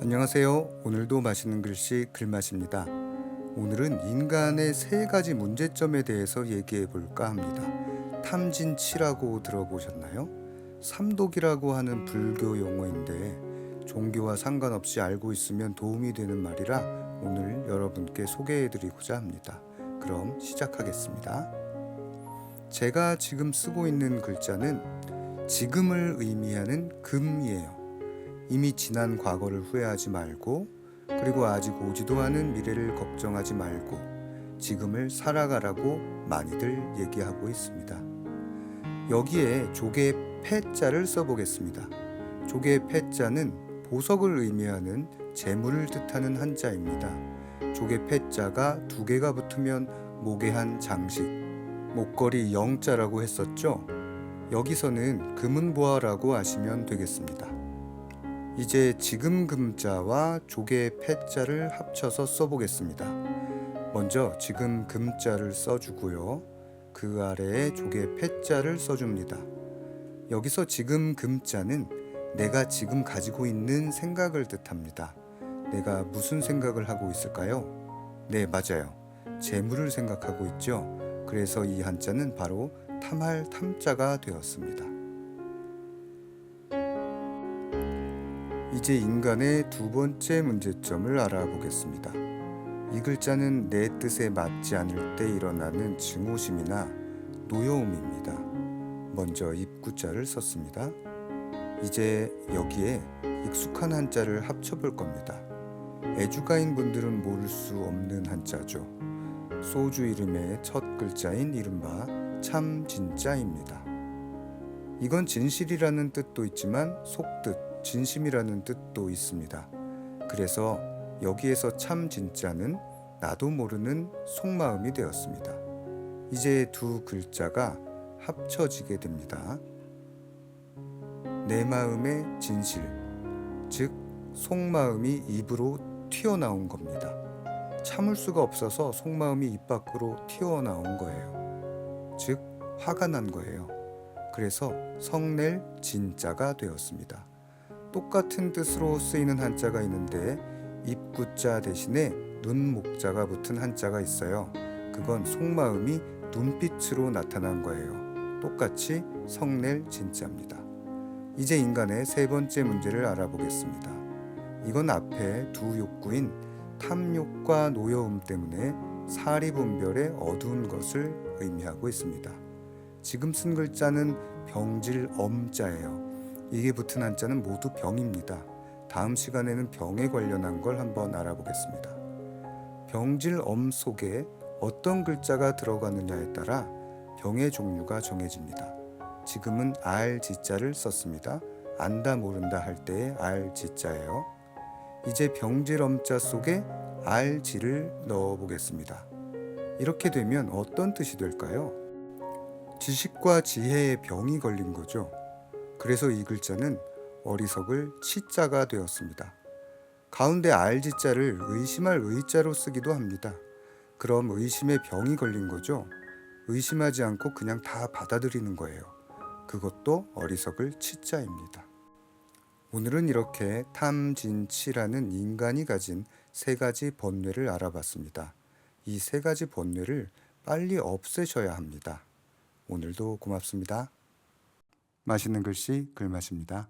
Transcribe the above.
안녕하세요. 오늘도 맛있는 글씨 글맛입니다. 오늘은 인간의 세 가지 문제점에 대해서 얘기해 볼까 합니다. 탐진치라고 들어보셨나요? 삼독이라고 하는 불교 용어인데 종교와 상관없이 알고 있으면 도움이 되는 말이라 오늘 여러분께 소개해 드리고자 합니다. 그럼 시작하겠습니다. 제가 지금 쓰고 있는 글자는 지금을 의미하는 금이에요. 이미 지난 과거를 후회하지 말고 그리고 아직 오지도 않은 미래를 걱정하지 말고 지금을 살아가라고 많이들 얘기하고 있습니다. 여기에 조개 패자를 써보겠습니다. 조개 패자는 보석을 의미하는 재물을 뜻하는 한자입니다. 조개 패자가 두 개가 붙으면 목에 한 장식, 목걸이 영자라고 했었죠. 여기서는 금은보화라고 아시면 되겠습니다. 이제 지금 금자와 조개 패자를 합쳐서 써보겠습니다. 먼저 지금 금자를 써주고요. 그 아래에 조개 패자를 써줍니다. 여기서 지금 금자는 내가 지금 가지고 있는 생각을 뜻합니다. 내가 무슨 생각을 하고 있을까요? 네, 맞아요. 재물을 생각하고 있죠. 그래서 이 한자는 바로 탐할 탐자가 되었습니다. 이제 인간의 두 번째 문제점을 알아보겠습니다. 이 글자는 내 뜻에 맞지 않을 때 일어나는 증오심이나 노여움입니다. 먼저 입구자를 썼습니다. 이제 여기에 익숙한 한자를 합쳐볼 겁니다. 애주가인 분들은 모를 수 없는 한자죠. 소주 이름의 첫 글자인 이른바 참 진짜입니다. 이건 진실이라는 뜻도 있지만 속뜻, 진심이라는 뜻도 있습니다. 그래서 여기에서 참 진짜는 나도 모르는 속마음이 되었습니다. 이제 두 글자가 합쳐지게 됩니다. 내 마음의 진실, 즉 속마음이 입으로 튀어나온 겁니다. 참을 수가 없어서 속마음이 입 밖으로 튀어나온 거예요. 즉 화가 난 거예요. 그래서 성낼 진자가 되었습니다. 똑같은 뜻으로 쓰이는 한자가 있는데 입구자 대신에 눈목자가 붙은 한자가 있어요. 그건 속마음이 눈빛으로 나타난 거예요. 똑같이 성낼 진자입니다. 이제 인간의 세 번째 문제를 알아보겠습니다. 이건 앞에 두 욕구인 탐욕과 노여움 때문에 사리분별의 어두운 것을 의미하고 있습니다. 지금 쓴 글자는 병질 엄자예요. 이게 붙은 한자는 모두 병입니다. 다음 시간에는 병에 관련한 걸 한번 알아보겠습니다. 병질 엄 속에 어떤 글자가 들어가느냐에 따라 병의 종류가 정해집니다. 지금은 알 지자를 썼습니다. 안다 모른다 할 때의 알 지자예요. 이제 병질 엄자 속에 알 지를 넣어 보겠습니다. 이렇게 되면 어떤 뜻이 될까요? 지식과 지혜의 병이 걸린 거죠. 그래서 이 글자는 어리석을 치자가 되었습니다. 가운데 알지자를 의심할 의자로 쓰기도 합니다. 그럼 의심의 병이 걸린 거죠. 의심하지 않고 그냥 다 받아들이는 거예요. 그것도 어리석을 치자입니다. 오늘은 이렇게 탐진치라는 인간이 가진 세 가지 번뇌를 알아봤습니다. 이 세 가지 번뇌를 빨리 없애셔야 합니다. 오늘도 고맙습니다. 맛있는 글씨 글맛입니다.